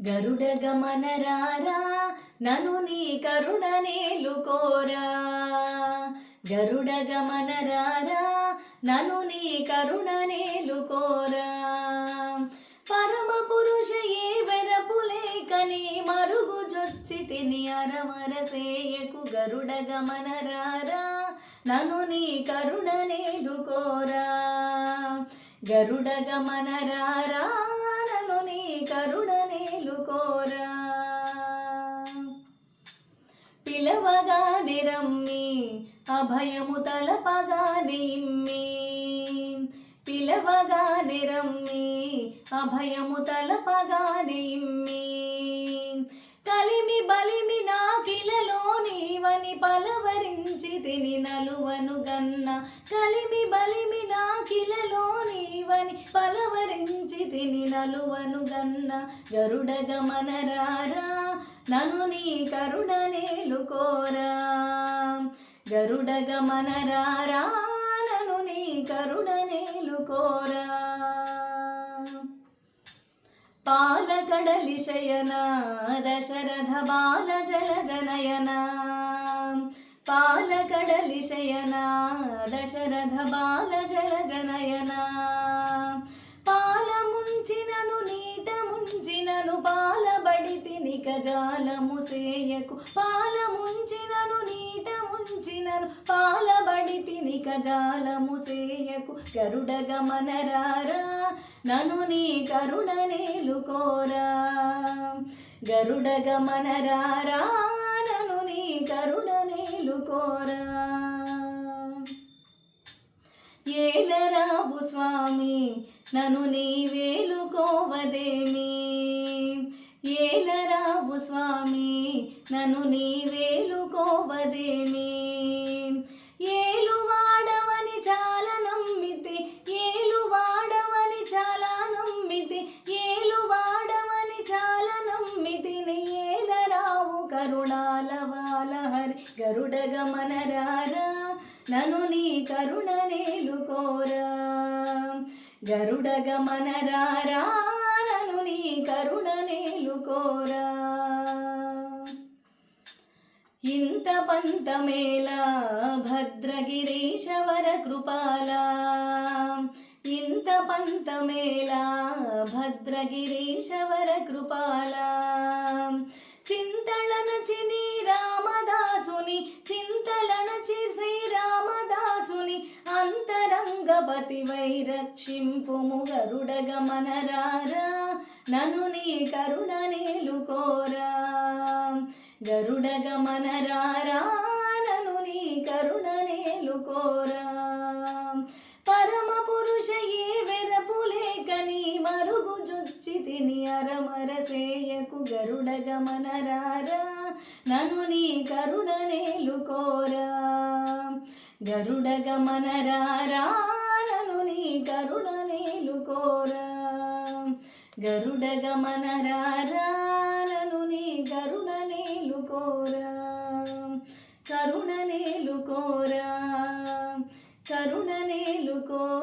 గరుడ గమనరారా నను నీ కరుణ నేలుకోరా గరుడ గమనరారా నను నీ కరుణ నేలుకోరా పరమ పురుష ఏ వెరపులేకని మరుగు జొచ్చి తిని అరమర సేయకు గరుడ గమనరారా నను నీ కరుణ నేలుకోరా గరుడ పిలవగానే రమ్మి అభయము తలపగానే ఇమ్మి. పిలవగానే రమ్మి అభయము తలపగానే ఇమ్మి. కలిమి బలిమి నాకిలలో నీవని పలవరించి తిని నలువను గన్న. కలిమి బలిమి నాకిలలో నీవని పలవరించి తిని నలువను గన్న. గరుడ గమనరారా నను నీ కరుణ నేలుకోరా గరుడ గమనరారా నను నీ కరుణ నేలుకోరా పాలకడలి శయన దశరథ బాల జల జనయన. పాలకడలి శయన దశరథ బాల జల పాలబడి తినిక జాలము సేయకు. పాల ముంచినను నీట ముంచినను పాలబడి తినిక జాలము సేయకు. గరుడ గమనరారా నను నీ కరుణ నేలుకోరా గరుడ గమనరారా నను నీ కరుణ నేలుకోరా ఏలరావు స్వామి నను నీ వేలుకోవదేమి స్వామి నన్ను నీవేలుకోవదేమి ఏలు వాడవని చాలా నమ్మితే ఏలు వాడవని చాలా నమ్మితే ఏలు వాడవని చాలా నమ్మితి ఏలరావు కరుణాల వాలహరి గరుడ గమనరారా నను నీ కరుణ నేలుకోరా గరుడ గమనరారా నను నీ కరుణ నేలుకోరా పంతమేలా భద్రగిరీశవర కృపాల ఇంత పంతమేలా భద్రగిరీశవర కృపాల చింతళనచి నీ రామదాసుని చింతలనచి శ్రీరామదాసుని అంతరంగపతి వైరక్షింపుము గరుడ గమనరారా నను నీ కరుణ నేలుకోరా గరుడ గమనరారా నను నీ కరుణ నేలు కోరా. పరమ పురుష ఏ వెరపులేకని మరుగు జొచ్చి తిని అరమరసేయకు సేయకు గరుడ గమనరారా నను నీ కరుణ నేలుకోరా గరుడ గమనరారా నను నీ కరుణ నేలుకోరా గరుడ గమనరారా నను కోరా. కరుణ నేలు కోరా. కరుణ నేలు కోరా